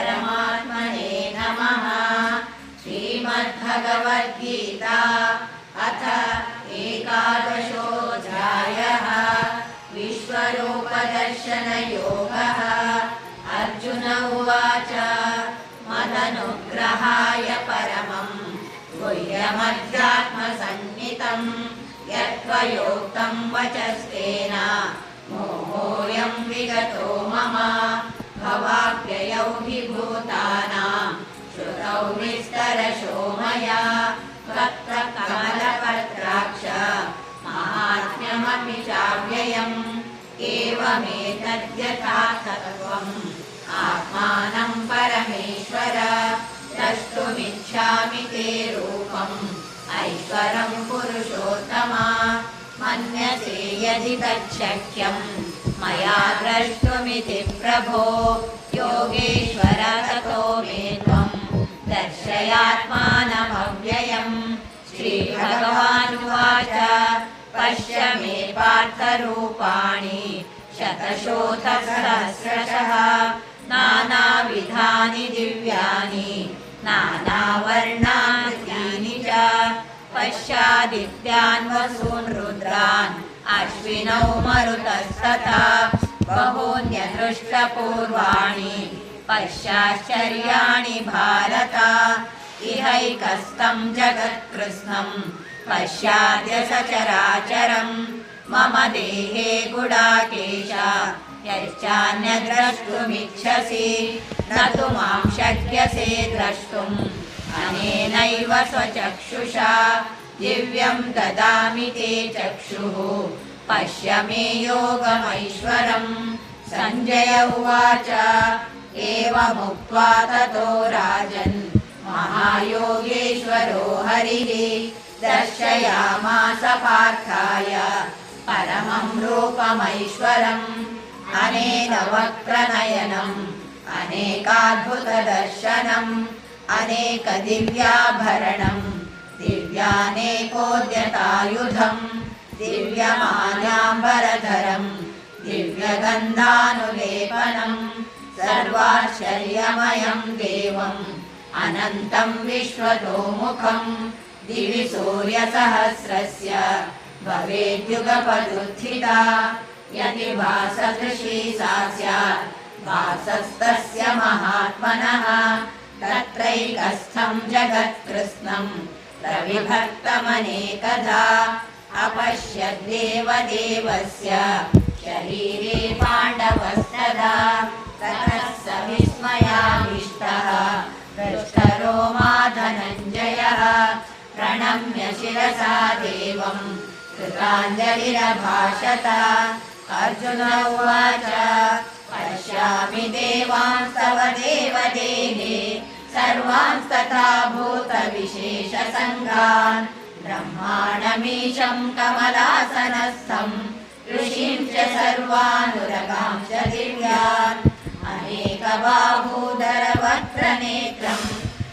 परमात्मने नमः। श्रीमद्भगवद्गीता अथ एकादशोऽध्यायः। विश्वरूपदर्शनयोगः। अर्जुन उवाच, मदनुग्रहाय परमम् गुह्यमध्यात्मसन्नितम् यत्त्वयोक्तं वचस्तेन मोहोऽयं विगतो मम। भवाप्ययौ हि भूतानां श्रुतौ विस्तरशो मया कमलपत्राक्ष महात्म्यमपि चाव्ययम् एवमेतद्यथार्थत्वम् आत्मानं परमेश्वर द्रष्टुमिच्छामि ते रूपम् ऐश्वरं पुरुषोत्तमा मन्यसे यदि तच्छक्यम् मया द्रष्टुमिति प्रभो। योगेश्वर ततो मे त्वम् दर्शयात्मानमव्ययम्। श्रीभगवानुवाच पश्य मे पार्थरूपाणि शतशोथसहस्रशः नानाविधानि दिव्यानि नानावर्णानि च। पश्यादित्यान् वसून् रुद्रान् अश्विनौ मरुतस्तथा बहून्यदृष्टपूर्वाणि पश्याश्चर्याणि भारत। इहैकस्तं जगत्कृष्णं पश्याद्य सचराचरम् मम देहे गुडाकेश यश्चान्यद्रष्टुमिच्छसि न तु मां शक्यसे द्रष्टुम्। अनेनैव स्वचक्षुषा दिव्यं ददामि ते चक्षुः। पश्य मे योगमैश्वरम् सञ्जय उवाच। एवमुक्त्वा ततो राजन्। महायोगेश्वरो हरिः। दर्शयामास पार्थाय। परमं रूपमैश्वरम्। अनेन वक्रनयनम् अनेकाद्भुतदर्शनम्। अनेकदिव्याभरणम्। दिव्यानेकोद्यतायुधम् दिव्यमाल्याम्बरधरम् दिव्यगन्धानुलेपनम् सर्वाश्चर्यमयम् देवम् अनन्तम् विश्वतोमुखम् दिवि सूर्यसहस्रस्य। भवेद्युगपदुत्थिता यदि भासदृशी सा स्यात्। भासस्तस्य महात्मनः तत्रैकस्थं जगत्कृत्स्नम् प्रविभक्तमनेकधा अपश्यद्देवदेवस्य शरीरे पाण्डवस्तदा ततः स विस्मयाविष्टः मा धनञ्जयः प्रणम्य शिरसा देवम् कृताञ्जलिरभाषत अर्जुन उवाच पश्यामि देवांस्तव देवदेहे सर्वांस्तथा भूतविशेषसङ्गान् ब्रह्माणमीशं कमलासनस्थम् ऋषिं च सर्वानुरगां च दिव्यान् अनेकबाहूदरवक्त्रनेत्रम्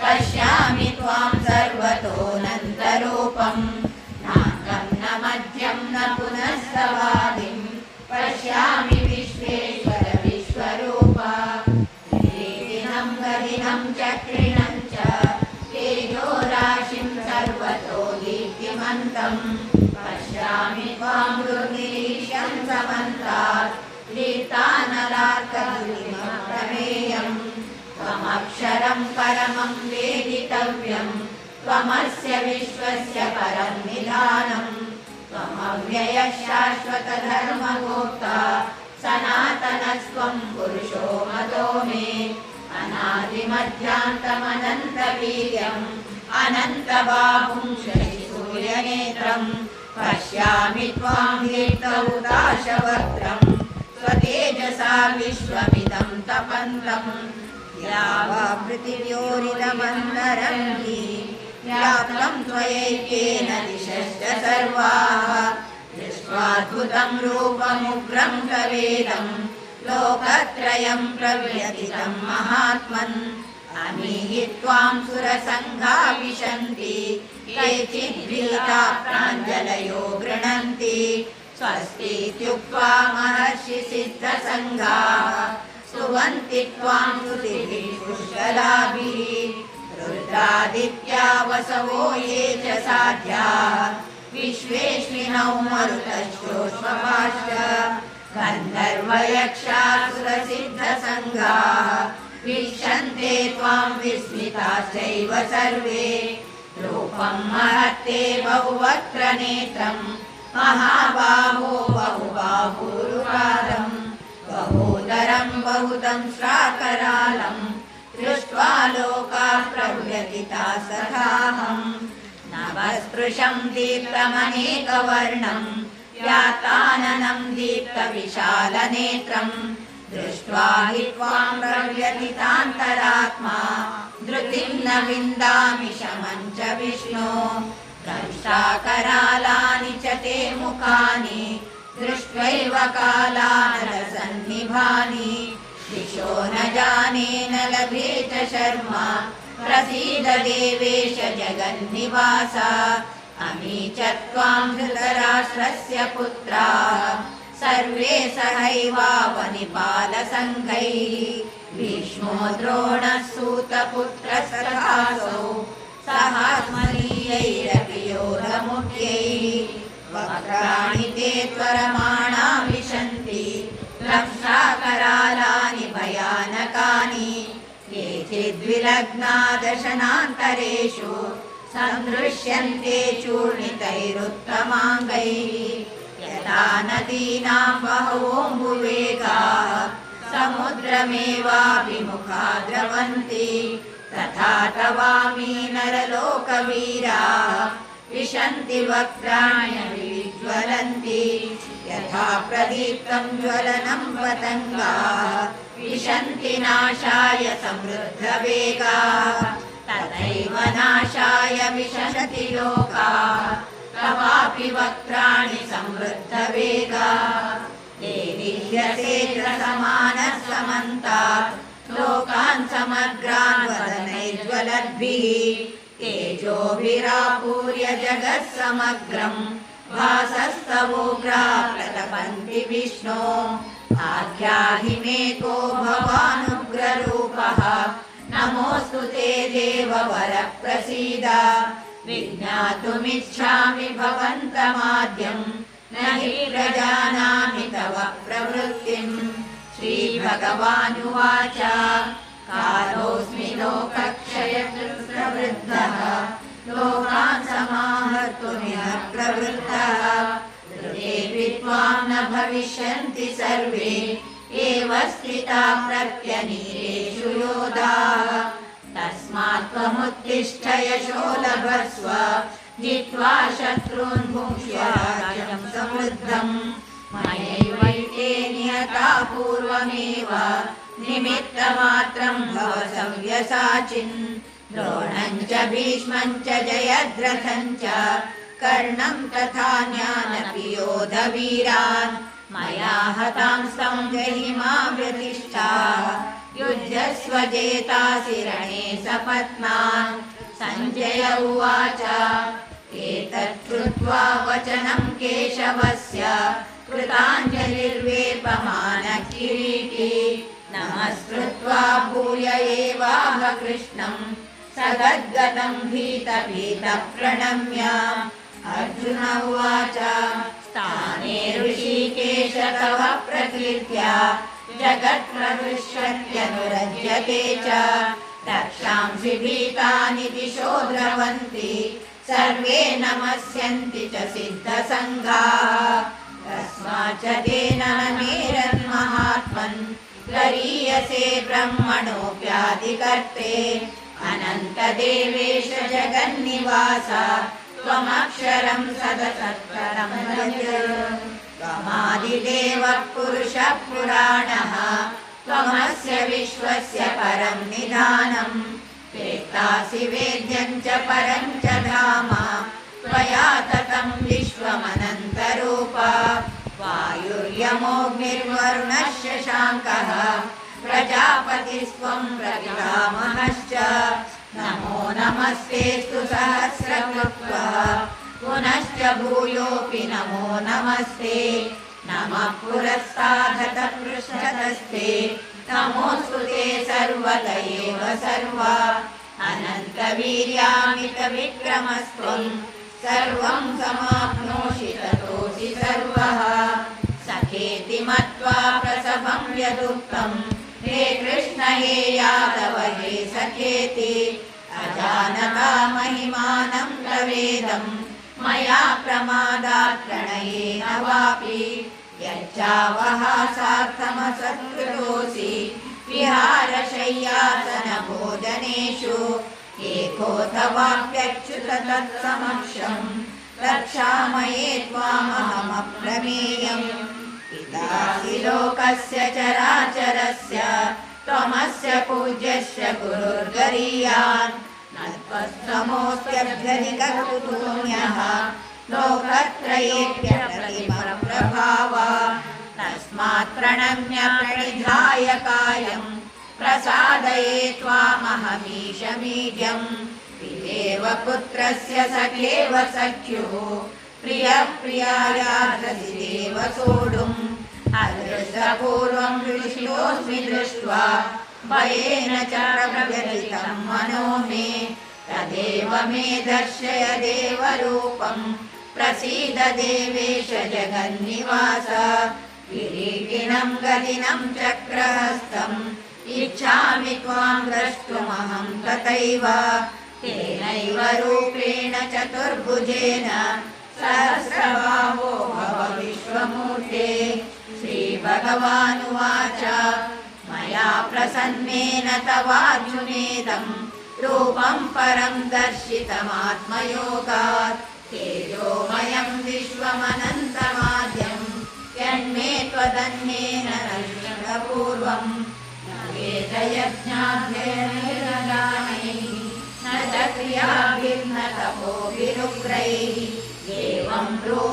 पश्यामि त्वां सर्वतोऽनन्तरूपम् नाकं न मध्यं न पुनस्तवादिम् लीर्तानलार्कप्रमेयम् त्वमक्षरं परमं वेदितव्यम् त्वमस्य विश्वस्य परं निधानम् त्वमव्ययः शाश्वतधर्मगोप्ता सनातनस्त्वं पुरुषो मतो मे अनादिमध्यान्तमनन्तवीर्यम् अनन्तबाहुं शशिसूर्यनेत्रम् पश्यामि त्वां दीप्तौदाशवक्त्रम् स्वतेजसा विश्वमिदं तपन्तम् या वा पृथिव्योरिदमन्तरं हि व्याप्तं त्वयैकेन दिशश्च सर्वाः दृष्ट्वाद्भुतं रूपमुग्रं प्रवेदं लोकत्रयं प्रव्यथितं महात्मन् अमीहि त्वां सुरसङ्घा विशन्ति कैचिद्भीता प्राञ्जलयो गृह्णन्ति स्वस्तीत्युक्त्वा महर्षि सिद्धसङ्घाः स्तुवन्ति त्वां स्तुतिभिः पुष्कलाभिः। रुद्रादित्या वसवो ये च साध्याः। विश्वेष्विनौ मरुतश्चोष्मपाश्च गन्धर्वयक्षासुरसिद्धसङ्गाः। वीक्षन्ते त्वां विस्मिताश्चैव सर्वे। रूपं महत्ते बहुवक्त्र नेत्रम् महाबाहो बहुबाहुरुपादम् बहूदरं बहुदं श्राकरालम् दृष्ट्वा लोकाः प्रव्यतिता सखाहम् नवस्पृशं दीप्तमनेकवर्णम् व्याताननं दीप्तविशालनेत्रम् दृष्ट्वा हि त्वां प्रव्यतितान्तरात्मा धृतिं न विन्दामि शमं च विष्णो दंशाकरालानि च ते मुखानि दृष्ट्वैव कालानलसन्निभानि दिशो न जाने न लभे च शर्मा प्रसीद देवेश जगन्निवास अमी च त्वां धृतराष्ट्रस्य पुत्राः सर्वे सहैवावनिपालसङ्घैः भीष्मो द्रोणः सूतपुत्रसहासौ वक्राणि ते त्वरमाणा विशन्ति रक्षाकरालानि भयानकानि केचिद्विलग्ना दशनान्तरेषु सन्दृश्यन्ते चूर्णितैरुत्तमाङ्गैः यथा नदीनां बहवोऽम्बुवेगाः समुद्रमेवाभिमुखा द्रवन्ति तथा तवामी नरलोकवीराः विशन्ति वक्त्राण्यभिज्वलन्ति यथा प्रदीप्तं ज्वलनं पतङ्गाः विशन्ति नाशाय समृद्धवेगाः तथैव नाशाय विशन्ति लोकाः तवापि वक्त्राणि समृद्धवेगाः देवीयसे च समानः समन्तात् लोकान् समग्रान् वदनैज्वलद्भिः तेजोभिरापूर्य जगः भासस्तवोग्रा प्रतपन्ति विष्णो। आख्याहि मे को भवानुग्ररूपः। नमोऽस्तु ते देववर प्रसीद विज्ञातुमिच्छामि भवन्तमाद्यम्। न हि प्रजानामि तव प्रवृत्तिम्। श्रीभगवानुवाच। कालोऽस्मि लोकक्षयकृतवृद्धः लोकान् समाहर्तुमिह प्रवृत्तः त्वां न भविष्यन्ति सर्वे एव स्थिता प्रत्यनीरेषु योधाः। तस्मात् त्वमुत्तिष्ठ यशो लभस्व जित्वा शत्रून् राज्यं समृद्धम् मयैवैते नियता पूर्वमेव निमित्तमात्रं भव सव्यसाचिन् द्रोणं च भीष्मं च जयद्रथं च कर्णं तथा ज्ञानपि योधवीरान् मया हतां संजहिमा प्रतिष्ठा युध्यस्व जेतासि रणे सपत्नान्। सञ्जय उवाच एतत् श्रुत्वा वचनं केशवस्य, कृताञ्जलिर्वेपमानकिरीटी। नमस्कृत्वा भूय एवाह कृष्णम्। सगद्गतं भीतभीतः प्रणम्य अर्जुन उवाच स्थाने ऋषिकेश तव प्रकीर्त्या जगत्प्रविश्यत्यनुरज्यते च। रक्षांसि भीतानि दिशो द्रवन्ति सर्वे नमस्यन्ति च सिद्धसङ्घाः। तस्माच्च तेन मेरन्महात्मन् गरीयसे ब्रह्मणोऽप्यादिकर्ते अनन्तदेवेश जगन्निवास त्वमक्षरं सदसत्तरं त्वमादिदेवः पुरुषः पुराणः त्वमस्य विश्वस्य परं निधानम् वेत्तासि वेद्यं च परं च धाम। त्वया ततं विश्वमनन्तरूप। वायुर्यमोऽग्निर्वरुणः शशाङ्कः प्रजापतिस्त्वं प्रपितामहश्च नमो नमस्तेऽस्तु सहस्रकृत्वः पुनश्च भूयोऽपि नमो नमस्ते नमः पुरस्तादत पृष्ठतस्ते नमोऽस्तु ते सर्वत एव सर्वा अनन्तवीर्यामितविक्रमस्त्वम् सर्वं समाप्नोषि ततोऽसि सर्वः सखेति मत्वा प्रसभं यदुक्तम् हे कृष्ण हे यादव हे सखेति अजानता महिमानं प्रवेदम् मया प्रमादात् प्रणयेन वापि। यच्चावहासार्थमसत्कृतोऽसि। विहारशय्यासनभोजनेषु। एकोऽथवाप्यच्युत तत्समक्षम् रक्षामये त्वामहमप्रमेयम् पितासि लोकस्य चराचरस्य त्वमस्य पूज्यस्य गुरुर्गरीयान् न त्वस्तमोऽस्त्यभ्यधिककुतून्यः लोकत्रयेऽप्यप्रतिमप्रभाव तस्मात् प्रणम्य प्रणिधाय कायम् प्रसादये त्वामहमीशमीड्यम् पितेव पुत्रस्य सखेव सख्युः प्रियप्रियायादेव सोढुम् अदृष्टपूर्वम् दृष्टोऽस्मि दृष्ट्वा भयेन च प्रव्यथितम् मनो मे। तदेव मे दर्शय देवरूपम् प्रसीद देवेश जगन्निवास। किरीटिनम् गदिनम् चक्रहस्तम्। इच्छामि त्वाम् द्रष्टुमहम् तथैव। तेनैव रूपेण चतुर्भुजेन। सहस्रबाहो भव विश्वमूर्ते श्रीभगवानुवाच मया प्रसन्नेन तवार्जुनेदम् रूपम् परम् दर्शितमात्मयोगात्। तेजोमयम् विश्वमनन्तमाद्यम् यन्मे त्वदन्येन पूर्वम् वेदयज्ञाध्ययनैः न च क्रियाभिर्न तपोभिरुग्रैः एवम् रूपशक्यहम्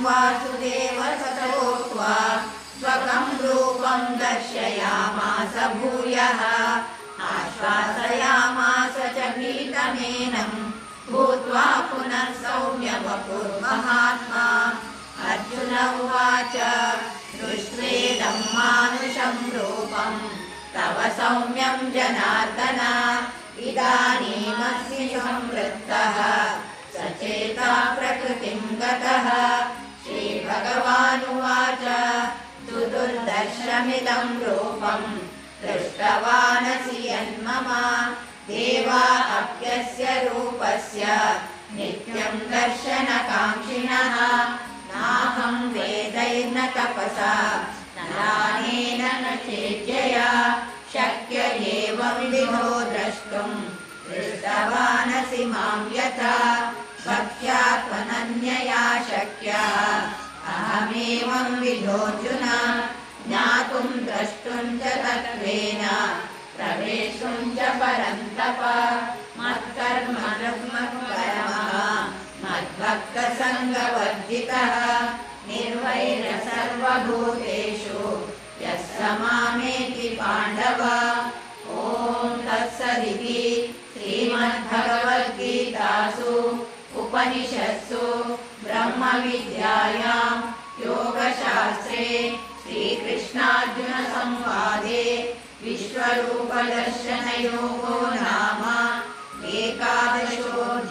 इत्यर्जुनम् वासुदेव ततोक्त्वा स्वकम् रूपम् दर्शयामास भूयः आश्वासयामास च भीतमेनम् भूत्वा पुनः सौम्यवपुर्महात्मा अर्जुन उवाच दृष्ट्वेदम् मानुषम् रूपम् तव सौम्यम् जनार्दन इदानीमस्मि संवृत्तः सचेता प्रकृतिम् गतः श्रीभगवानुवाच सुदुर्दर्शमिदम् रूपम् दृष्टवानसि यन्मम देवा अप्यस्य रूपस्य नित्यम् दर्शनकाङ्क्षिणः नाहम् वेदैर्न तपसा दानेन न चेज्यया शक्य एवं द्रष्टुम् दृष्टवानसि माम् यथा भक्त्या त्वनन्यया शक्यः अहमेवम् विधोऽर्जुन ज्ञातुम् द्रष्टुम् च तत्त्वेन प्रवेशुम् च परन्तप मत्कर्म परमः मद्भक्तसङ्गवर्जितः निर्वैर सर्वभूतेषु यः स मामेति पाण्डव ॐ तत्सदिति श्रीमद्भगवद्गीतासु उपनिषत्सु ब्रह्मविद्यायाम् योगशास्त्रे श्रीकृष्णार्जुन श्रीकृष्णार्जुनसंवादे विश्वरूपदर्शनयोगो नाम एकादशोऽध्यायः।